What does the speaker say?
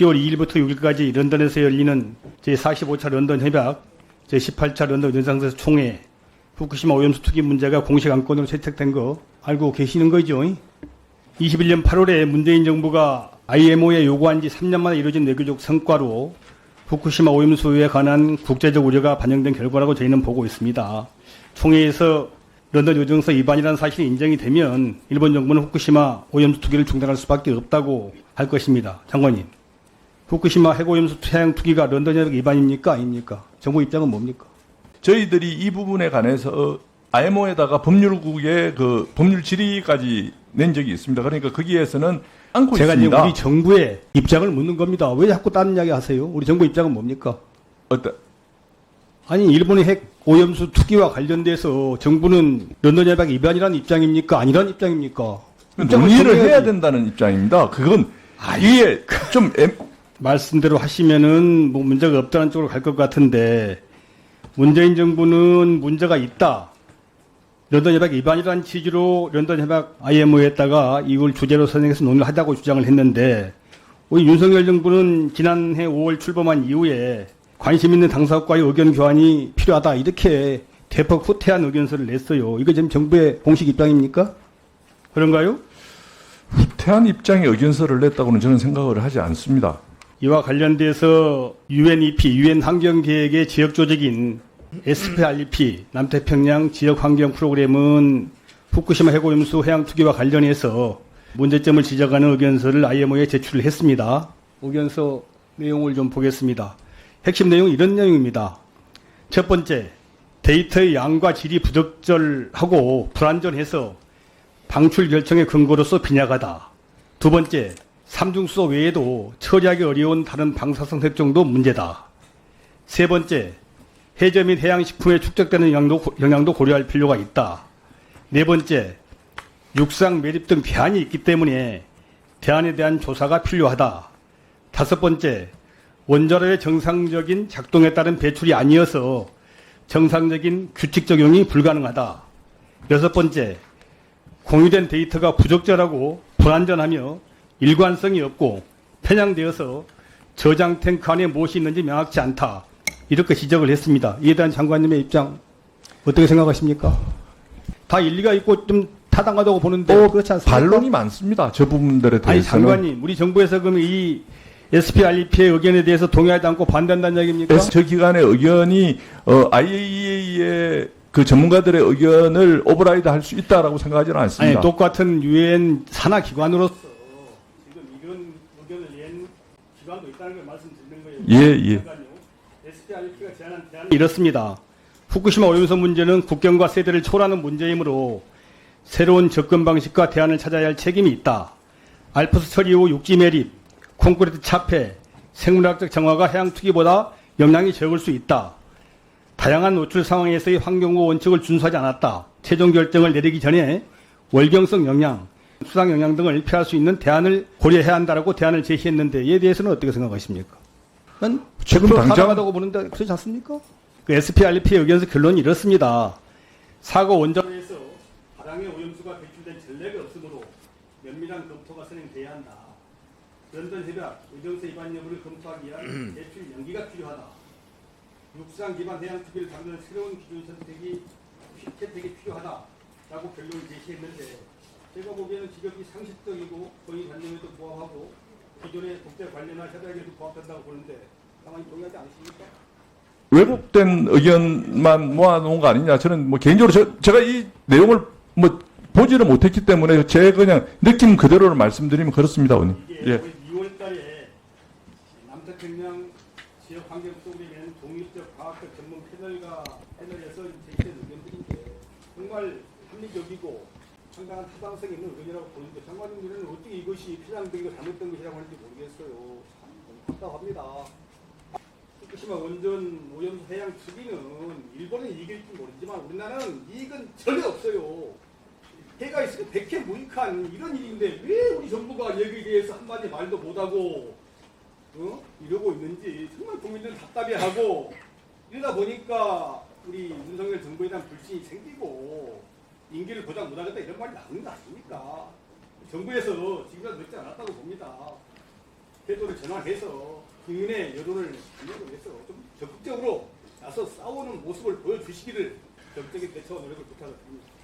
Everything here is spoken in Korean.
10월 2일부터 6일까지 런던에서 열리는 제45차 런던 협약, 제18차 런던 연상에서 총회, 후쿠시마 오염수 투기 문제가 공식 안건으로 채택된 거 알고 계시는 거죠? 21년 8월에 문재인 정부가 IMO에 요구한 지 3년 만에 이루어진 내교적 성과로 후쿠시마 오염수에 관한 국제적 우려가 반영된 결과라고 저희는 보고 있습니다. 총회에서 런던 요정서 위반이라는 사실이 인정이 되면 일본 정부는 후쿠시마 오염수 투기를 중단할 수밖에 없다고 할 것입니다. 장관님. 후쿠시마 핵오염수 태양 투기가 런던 협약 위반입니까? 아닙니까? 정부 입장은 뭡니까? 저희들이 이 부분에 관해서 IMO에다가 법률국의 그 법률 질의까지 낸 적이 있습니다. 그러니까 거기에서는 않고 제가 있습니다. 우리 정부의 입장을 묻는 겁니다. 왜 자꾸 다른 이야기 하세요? 우리 정부 입장은 뭡니까? 어떤 아니 일본의 핵 오염수 투기와 관련돼서 정부는 런던 협약 위반이라는 입장입니까? 아니라는 입장입니까? 논의를. 해야 된다는 입장입니다. 그건 이게 좀 애- 말씀대로 하시면은 뭐 문제가 없다는 쪽으로 갈 것 같은데 문재인 정부는 문제가 있다. 런던 협약 위반이라는 취지로 런던 협약 IMO에다가 이걸 주제로 선정해서 논의를 하자고 주장을 했는데 우리 윤석열 정부는 지난해 5월 출범한 이후에 관심 있는 당사국과의 의견 교환이 필요하다 이렇게 대폭 후퇴한 의견서를 냈어요. 이거 지금 정부의 공식 입장입니까? 그런가요? 후퇴한 입장의 의견서를 냈다고는 저는 생각을 하지 않습니다. 이와 관련돼서 UNEP, 유엔 환경 계획의 지역 조직인 SPREP 남태평양 지역 환경 프로그램은 후쿠시마 핵오염수 해양 투기와 관련해서 문제점을 지적하는 의견서를 IMO에 제출을 했습니다. 의견서 내용을 좀 보겠습니다. 핵심 내용은 이런 내용입니다. 첫 번째, 데이터의 양과 질이 부적절하고 불안전해서 방출 결정의 근거로서 빈약하다. 두 번째, 삼중수소 외에도 처리하기 어려운 다른 방사성 핵종도 문제다. 세 번째, 해저 및 해양식품에 축적되는 영향도, 영향도 고려할 필요가 있다. 네 번째, 육상 매립 등 대안이 있기 때문에 대안에 대한 조사가 필요하다. 다섯 번째, 원자로의 정상적인 작동에 따른 배출이 아니어서 정상적인 규칙 적용이 불가능하다. 여섯 번째, 공유된 데이터가 부적절하고 불안전하며 일관성이 없고 편향되어서 저장 탱크 안에 무엇이 있는지 명확치 않다. 이렇게 지적을 했습니다. 이에 대한 장관님의 입장 어떻게 생각하십니까? 다 일리가 있고 좀 타당하다고 보는데 어, 그렇지 않습니까? 반론이 많습니다. 저 부분들에 아니 대해서는 장관님, 우리 정부에서 그럼 이 SPREP의 의견에 대해서 동의하지 않고 반대한다는 얘기입니까? 그래서 저 기관의 의견이 어, IAEA의 그 전문가들의 의견을 오버라이드 할 수 있다라고 생각하지는 아니 않습니다. 똑같은 유엔 산하 기관으로서 지금 이런 의견을 낸 기관도 있다는 걸 말씀드리는 거예요. 예, 예. SPRP가 제안한 대안은 이렇습니다. 후쿠시마 오염수 문제는 국경과 세대를 초월하는 문제이므로 새로운 접근 방식과 대안을 찾아야 할 책임이 있다. 알프스 처리 후 육지 매립, 콘크리트 차폐, 생물학적 정화가 해양 투기보다 영향이 적을 수 있다. 다양한 노출 상황에서의 환경보 원칙을 준수하지 않았다. 최종 결정을 내리기 전에 월경성 영향, 수상 영향 등을 피할 수 있는 대안을 고려해야 한다라고 대안을 제시했는데 이에 대해서는 어떻게 생각하십니까? 난 지금 당장- 당장하다고 보는데 그렇지 않습니까? 그 SPRP의 의견서 결론이 이렇습니다. 사고 원전에서 바람의 오염수가 배출된 전례가 없으므로 면밀한 검토가 선행돼야 한다. 런던 협약 의정서 위반 여부를 검토하기 위한 대출 연기가 필요하다. 육상 기반 해양 투기를 담는 새로운 기준 선택이 채택이 필요하다라고 결론을 제시했는데 제가 보기에는 지극히 상식적이고 본인 관념에도 부합하고 기존의 국제 관련한 협약에도 부합한다고 보는데 가만히 동의하지 않으십니까? 왜곡된 의견만 모아놓은 거 아니냐. 저는 뭐 개인적으로 저, 제가 이 내용을 뭐 보지를 못했기 때문에 제 그냥 느낌 그대로를 말씀드리면 그렇습니다. 이게 예. 올해 2월 달에 남태평양 지역 환경 프로그램에는 독립적 과학적 전문 패널과 패널에서 제시된 의견들인데 정말 합리적이고 상당한 타당성이 있는 의견이라고 보는데 장관님들은 어떻게 이것이 편향되고 잘못된 것이라고 하는지 모르겠어요. 참 답답합니다. 후쿠시마 원전 오염수 해양 투기는 일본은 이길지 모르지만 우리나라는 이익은 전혀 없어요. 해가 있으면 백해 무익한 이런 일인데 왜 우리 정부가 여기에 대해서 한마디 말도 못하고 어? 이러고 있는지 정말 국민들은 답답해하고 이러다 보니까 우리 윤석열 정부에 대한 불신이 생기고 임기를 보장 못하겠다 이런 말이 나오는 거 아닙니까? 정부에서 지금까지 늦지 않았다고 봅니다. 태도를 전환해서 국민의 여론을 반영을 해서 좀 적극적으로 나서 싸우는 모습을 보여주시기를 적극적인 대처와 노력을 부탁을 드립니다.